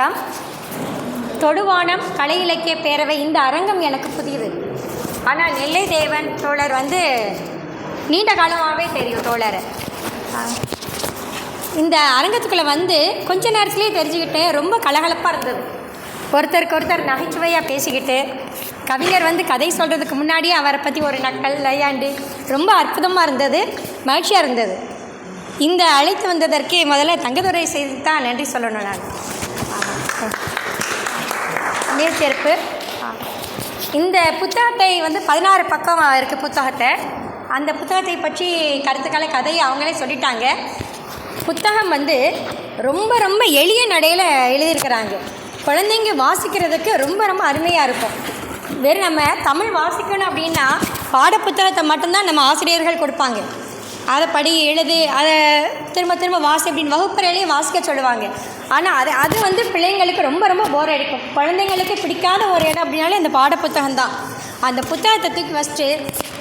வணக்கம். தொடுவானம் கலை இலக்கிய பேரவை இந்த அரங்கம் எனக்கு புதியது ஆனால் நெல்லை தேவன் தோழர் வந்து நீண்ட காலமாகவே தெரியும் தோழர். இந்த அரங்கத்துக்குள்ளே வந்து கொஞ்ச நேரத்துலேயே தெரிஞ்சுக்கிட்டேன் ரொம்ப கலகலப்பாக இருந்தது. ஒருத்தருக்கு ஒருத்தர் நகைச்சுவையாக பேசிக்கிட்டு கவிஞர் வந்து கதை சொல்கிறதுக்கு முன்னாடியே அவரை பற்றி ஒரு நக்கல் லையாண்டு ரொம்ப அற்புதமாக இருந்தது மகிழ்ச்சியாக இருந்தது. இந்த அழைத்து வந்ததற்கு முதல்ல தங்கதுரை செய்து தான் நன்றி சொல்லணும் நான். நேர்த்திருப்பு இந்த புத்தகத்தை வந்து பதினாறு பக்கம் இருக்குது புத்தகத்தை. அந்த புத்தகத்தை பற்றி கருத்துக்களை கதையை அவங்களே சொல்லிட்டாங்க. புத்தகம் வந்து ரொம்ப ரொம்ப எளிய நடையில் எழுதியிருக்கிறாங்க. குழந்தைங்க வாசிக்கிறதுக்கு ரொம்ப ரொம்ப அருமையாக இருக்கும். வெறும் நம்ம தமிழ் வாசிக்கணும் அப்படின்னா பாடப்புத்தகத்தை மட்டும்தான் நம்ம ஆசிரியர்கள் கொடுப்பாங்க. அதை படி எழுது அதை திரும்ப திரும்ப வாசி அப்படின்னு வகுப்பறையிலேயே வாசிக்க சொல்லுவாங்க. ஆனால் அது அது வந்து பிள்ளைங்களுக்கு ரொம்ப ரொம்ப போர் அடிக்கும். குழந்தைங்களுக்கு பிடிக்காத ஒரு இடம் அப்படின்னாலே அந்த பாடப்புத்தகம் தான். அந்த புத்தகத்தை தூக்கி வச்சுட்டு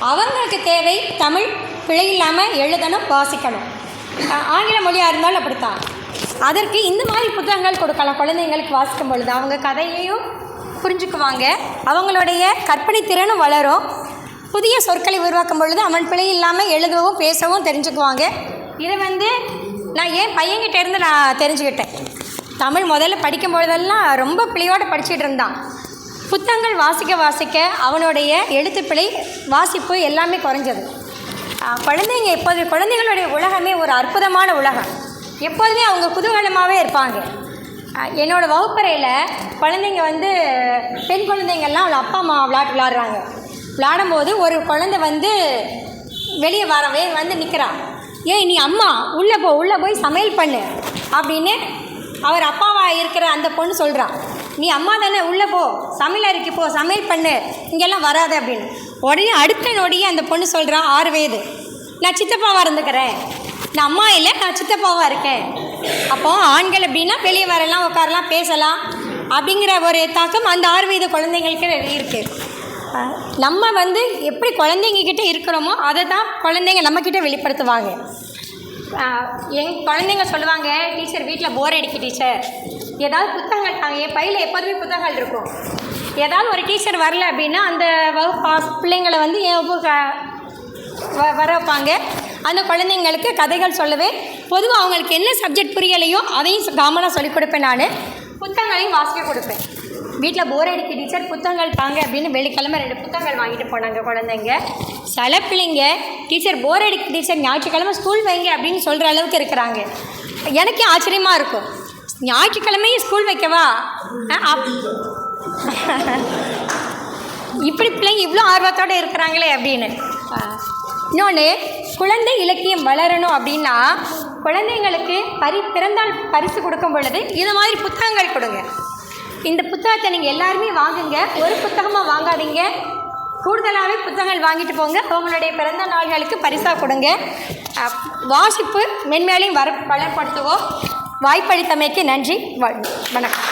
அவங்களுக்கு தேவை தமிழ் பிழை இல்லாமல் எழுதணும் வாசிக்கணும். ஆங்கில மொழியாக இருந்தாலும் அப்படித்தான். அதற்கு இந்த மாதிரி புத்தகங்கள் கொடுக்கலாம். குழந்தைங்களுக்கு வாசிக்கும் பொழுது அவங்க கதையையும் புரிஞ்சுக்குவாங்க. அவங்களுடைய கற்பனை திறனும் வளரும். புதிய சொற்களை உருவாக்கும் பொழுது அவன் பிழை இல்லாமல் எழுதவும் பேசவும் தெரிஞ்சுக்குவாங்க. இதை வந்து நான் ஏன் பையன்கிட்ட இருந்து நான் தெரிஞ்சுக்கிட்டேன். தமிழ் முதல்ல படிக்கும் பொழுதெல்லாம் ரொம்ப பிழையோடு படிச்சுட்டு இருந்தான். புத்தகங்கள் வாசிக்க வாசிக்க அவனுடைய எழுத்துப்பிழை வாசிப்பு எல்லாமே குறைஞ்சது. குழந்தைங்க எப்போது குழந்தைகளுடைய உலகமே ஒரு அற்புதமான உலகம். எப்போதுமே அவங்க குதூகலமாகவே இருப்பாங்க. என்னோடய வகுப்பறையில் குழந்தைங்க வந்து பெண் குழந்தைங்கள்லாம் அவளை அப்பா அம்மா விளாட்டு விளாடுறாங்க. விளாடும்போது ஒரு குழந்தை வந்து வெளியே வரவே வந்து நிற்கிறான் ஏய் நீ அம்மா உள்ளே போ உள்ளே போய் சமையல் பண்ணு அப்படின்னு அவர் அப்பாவாக இருக்கிற அந்த பொண்ணு சொல்கிறான் நீ அம்மா தானே உள்ளே போ சமையல் அறைக்கு போ சமையல் பண்ணு இங்கெல்லாம் வராது அப்படின்னு. உடனே அடுத்த நொடியே அந்த பொண்ணு சொல்கிறான் ஆறு வயது நான் சித்தப்பாவாக இருந்துக்கிறேன். நான் அம்மா இல்லை நான் சித்தப்பாவாக இருக்கேன். அப்போ ஆண்கள் அப்படின்னா வெளியே வரலாம் உட்காரலாம் பேசலாம் அப்படிங்கிற ஒரு தாக்கம் அந்த ஆறு வயது குழந்தைங்களுக்கு இருக்குது நம்ம வந்து எப்படி குழந்தைங்கக்கிட்ட இருக்கிறோமோ அதை தான் குழந்தைங்க நம்மக்கிட்ட வெளிப்படுத்துவாங்க. எங் குழந்தைங்க சொல்லுவாங்க டீச்சர் வீட்டில் போர் அடிக்கு டீச்சர். ஏதாவது புத்தகங்கள் தாங்க என் பையில் எப்போதுமே புத்தகங்கள் இருக்கும். ஏதாவது ஒரு டீச்சர் வரல அப்படின்னா அந்த வகுப்பா பிள்ளைங்களை வந்து என் வ- வர வைப்பாங்க. அந்த குழந்தைங்களுக்கு கதைகள் சொல்லுவேன் பொதுவாக அவங்களுக்கு என்ன சப்ஜெக்ட் புரியலையோ அதையும் காமனாக சொல்லிக் கொடுப்பேன் நான். புத்தகங்களையும் வாசிக்க கொடுப்பேன். வீட்டில் போர் அடிக்க டீச்சர் புத்தகங்கள் தாங்க அப்படின்னு வெள்ளிக்கிழமை ரெண்டு புத்தகங்கள் வாங்கிட்டு போனாங்க குழந்தைங்க. சில பிள்ளைங்க டீச்சர் போர் அடிக்க டீச்சர் ஞாயிற்றுக்கிழமை ஸ்கூல் வைங்க அப்படின்னு சொல்கிற அளவுக்கு இருக்கிறாங்க. எனக்கே ஆச்சரியமாக இருக்கும். ஞாயிற்றுக்கிழமையும் ஸ்கூல் வைக்கவா? அப் இப்படி பிள்ளைங்க இவ்வளோ ஆர்வத்தோடு இருக்கிறாங்களே அப்படின்னு. இன்னொன்று குழந்தை இலக்கியம் வளரணும் அப்படின்னா குழந்தைங்களுக்கு பரி பிறந்தால் பரிசு கொடுக்கும் பொழுது இது மாதிரி புத்தகங்கள் கொடுங்க. இந்த புத்தகத்தை நீங்கள் எல்லாருமே வாங்குங்க. ஒரு புத்தகமாக வாங்காதீங்க. கூடுதலாகவே புத்தகங்கள் வாங்கிட்டு போங்க. உங்களுடைய பிறந்த நாள்களுக்கு பரிசாக கொடுங்க. வாசிப்பு மென்மேலையும் வர வளப்படுத்துவோம். வாய்ப்பளித்தமைக்கு நன்றி. வணக்கம்.